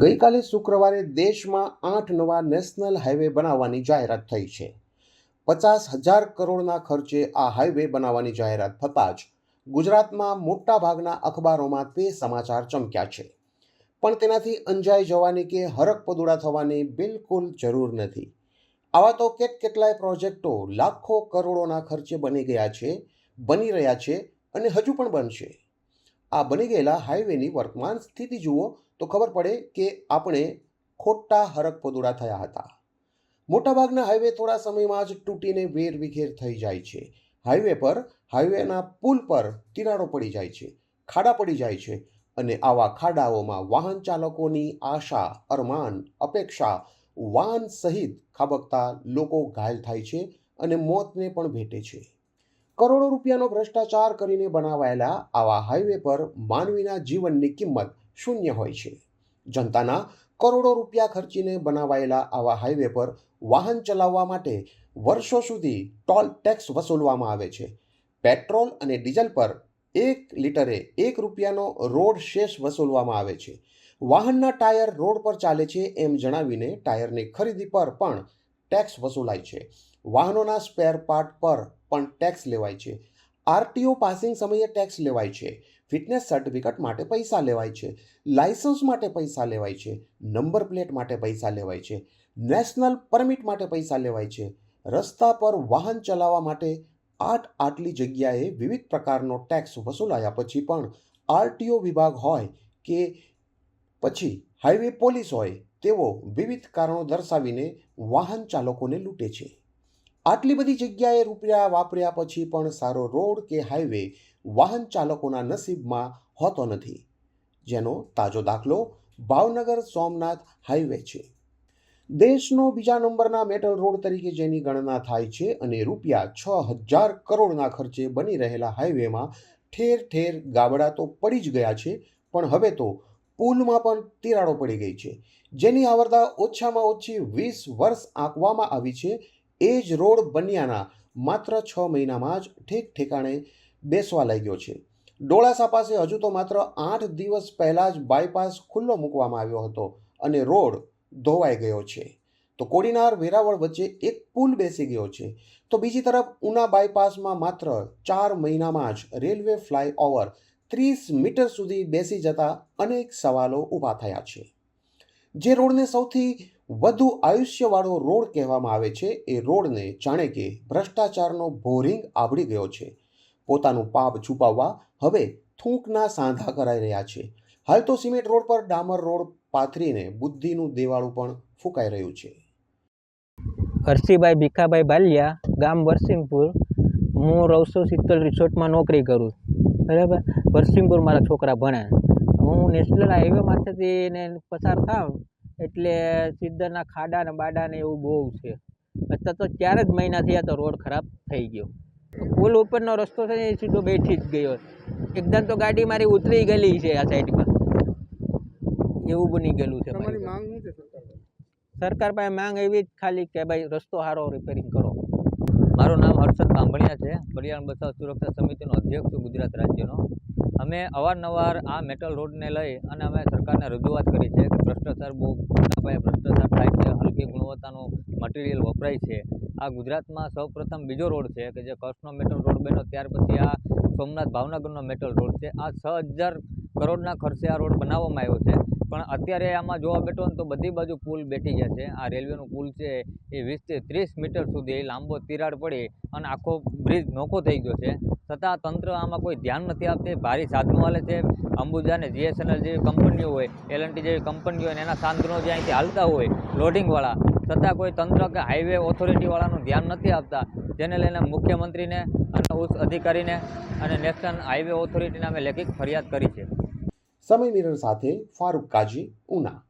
ગઈકાલે શુક્રવારે દેશમાં આઠ નવા નેશનલ હાઈવે બનાવવાની જાહેરાત થઈ છે. પચાસ હજાર કરોડના ખર્ચે આ હાઈવે બનાવવાની જાહેરાત થતાં જ ગુજરાતમાં મોટાભાગના અખબારોમાં તે સમાચાર ચમક્યા છે. પણ તેનાથી અંજાઈ જવાની કે હરક પદુડા થવાની બિલકુલ જરૂર નથી. આવા તો કેટ કેટલાય પ્રોજેક્ટો લાખો કરોડોના ખર્ચે બની ગયા છે, બની રહ્યા છે અને હજુ પણ બનશે. આ બની ગયેલા હાઈવેની વર્તમાન સ્થિતિ જુઓ તો ખબર પડે કે આપણે ખોટા હરક પદુડા થયા હતા. મોટાભાગના હાઈવે થોડા સમયમાં જ તૂટીને વેર વિખેર થઈ જાય છે. હાઈવે પર હાઈવેના પુલ પર તિરાડો પડી જાય છે, ખાડા પડી જાય છે અને આવા ખાડાઓમાં વાહન ચાલકોની આશા, અરમાન, અપેક્ષા વાહન સહિત ખાબકતા લોકો ઘાયલ થાય છે અને મોતને પણ ભેટે છે. કરોડો રૂપિયાનો ભ્રષ્ટાચાર કરીને બનાવાયેલા આવા હાઈવે પર માનવીના જીવનની કિંમત શૂન્ય હોય છે. જનતાના કરોડો રૂપિયા ખર્ચીને બનાવાયેલા આવા હાઈવે પર વાહન ચલાવવા માટે વર્ષો સુધી ટોલ ટેક્સ વસૂલવામાં આવે છે. પેટ્રોલ અને ડીઝલ પર એક લીટરે એક રૂપિયાનો રોડ શેષ વસૂલવામાં આવે છે. વાહનના ટાયર રોડ પર ચાલે છે એમ જણાવીને ટાયરની ખરીદી પર પણ ટેક્સ વસૂલાય છે. વાહનોના સ્પેર પાર્ટ પર પણ ટેક્સ લેવાય છે. આરટીઓ પાસિંગ સમયે ટેક્સ લેવાય છે. ફિટનેસ સર્ટિફિકેટ માટે પૈસા લેવાય છે, લાયસન્સ માટે પૈસા લેવાય છે, નંબર પ્લેટ માટે પૈસા લેવાય છે, નેશનલ પરમિટ માટે પૈસા લેવાય છે, રસ્તા પર વાહન ચલાવવા માટે આઠ આટલી જગ્યાએ વિવિધ પ્રકારનો ટેક્સ વસૂલાયા પછી પણ આરટીઓ વિભાગ હોય કે પછી હાઈવે પોલીસ હોય, તેઓ વિવિધ કારણો દર્શાવીને વાહન ચાલકોને લૂંટે છે. આટલી બધી જગ્યાએ રૂપિયા વાપર્યા પછી પણ સારો રોડ કે હાઈવે વાહન ચાલકોના નસીબમાં હોતો નથી. જેનો તાજો દાખલો ભાવનગર સોમનાથ હાઈવે છે. દેશનો બીજા નંબરના મેટલ રોડ તરીકે જેની ગણના થાય છે અને રૂપિયા છ હજાર કરોડના ખર્ચે બની રહેલા હાઈવેમાં ઠેર ઠેર ગાબડા તો પડી જ ગયા છે, પણ હવે તો પુલમાં પણ તિરાડો પડી ગઈ છે. જેની આવરદા ઓછામાં ઓછી વીસ વર્ષ આંકવામાં આવી છે એ જ રોડ બન્યાના માત્ર છ મહિનામાં જ ઠેક ઠેકાણે બેસવા લાગ્યો છે. ડોળાસા પાસે હજુ તો માત્ર આઠ દિવસ પહેલાં જ બાયપાસ ખુલ્લો મૂકવામાં આવ્યો હતો અને રોડ ધોવાઈ ગયો છે. તો કોડીનાર વેરાવળ વચ્ચે એક પુલ બેસી ગયો છે. તો બીજી તરફ ઉના બાયપાસમાં માત્ર ચાર મહિનામાં જ રેલવે ફ્લાયઓવર ત્રીસ મીટર સુધી બેસી જતા અનેક સવાલો ઊભા થયા છે. જે રોડને સૌથી વધુ આયુષ્યવાળો રોડ કહેવામાં આવે છે. એ રોડને જાણે કે ભ્રષ્ટાચારનો ભોરિંગ આવડી ગયો છે. પોતાનું પાપ છુપાવવા હવે થૂંકના સાંધા કરાઈ રહ્યા છે. હાલ તો સિમેન્ટ રોડ પર ડામર રોડ પાથરીને બુદ્ધિનું દેવાળું પણ ફૂંકાઈ રહ્યું છે. હરસીભાઈ ભીખાભાઈ બાલિયા, ગામ વરસિંગપુર હું રહું છું શીતલ રિસોર્ટમાં નોકરી કરું. બરાબર? વરસિંગપુર મારા છોકરા ભણે. હું નેશનલ હાઈવે માથેથી એને પસાર થાવ એટલે સિદ્ધરના ખાડા ને બાડા ને એવું બહુ છે. અત્યારે તો ચાર જ મહિના થયા તો રોડ ખરાબ થઈ ગયો. પુલ ઉપરનો રસ્તો છે એ સીધો બેઠી જ ગયો. એકદમ તો ગાડી મારી ઉતરી ગયેલી છે આ સાઈડમાં એવું બની ગયેલું છે? સરકાર પાસે? માંગ એવી જ ખાલી કે ભાઈ રસ્તો સારો રિપેરિંગ કરો. મારું નામ હર્ષદ બાંભણિયા છે. પર્યાવરણ બચાવ સુરક્ષા સમિતિનો અધ્યક્ષ છું ગુજરાત રાજ્યનો. અમે અવારનવાર આ મેટલ રોડને લઈ અને અમે સરકારને રજૂઆત કરી છે કે ભ્રષ્ટાચાર બહુ મોટા પાયે ભ્રષ્ટાચાર થાય છે, હલકી ગુણવત્તાનું મટીરિયલ વપરાય છે. આ ગુજરાતમાં સૌપ્રથમ બીજો રોડ છે કે જે કચ્છનો મેટલ રોડ બન્યો, ત્યાર પછી આ સોમનાથ ભાવનગરનો મેટલ રોડ છે. આ છ હજાર કરોડના ખર્ચે આ રોડ બનાવવામાં આવ્યો છે. પણ અત્યારે આમાં જોવા બેઠો ને તો બધી બાજુ પુલ બેઠી ગયા છે. આ રેલવેનું પુલ છે એ વીસથી ત્રીસ મીટર સુધી લાંબો તિરાડ પડી અને આખો બ્રિજ નોખો થઈ ગયો છે. છતાં તંત્ર આમાં કોઈ ધ્યાન નથી આપતી. ભારી સાધનો હાલે છે. અંબુજા અને જીએસએનએલ જેવી કંપનીઓ હોય એલએનટી જેવી કંપનીઓ હોય એના સાધનો જે અહીંથી હાલતા હોય, લોડિંગવાળા. છતાં કોઈ તંત્ર કે હાઈવે ઓથોરિટીવાળાનું ધ્યાન નથી આપતા. જેને લઈને મુખ્યમંત્રીને અને ઉચ્ચ અધિકારીને અને નેશનલ હાઈવે ઓથોરિટીને અમે લેખિત ફરિયાદ કરી છે. સમય મિરર સાથે ફારૂક કાજી ઉના.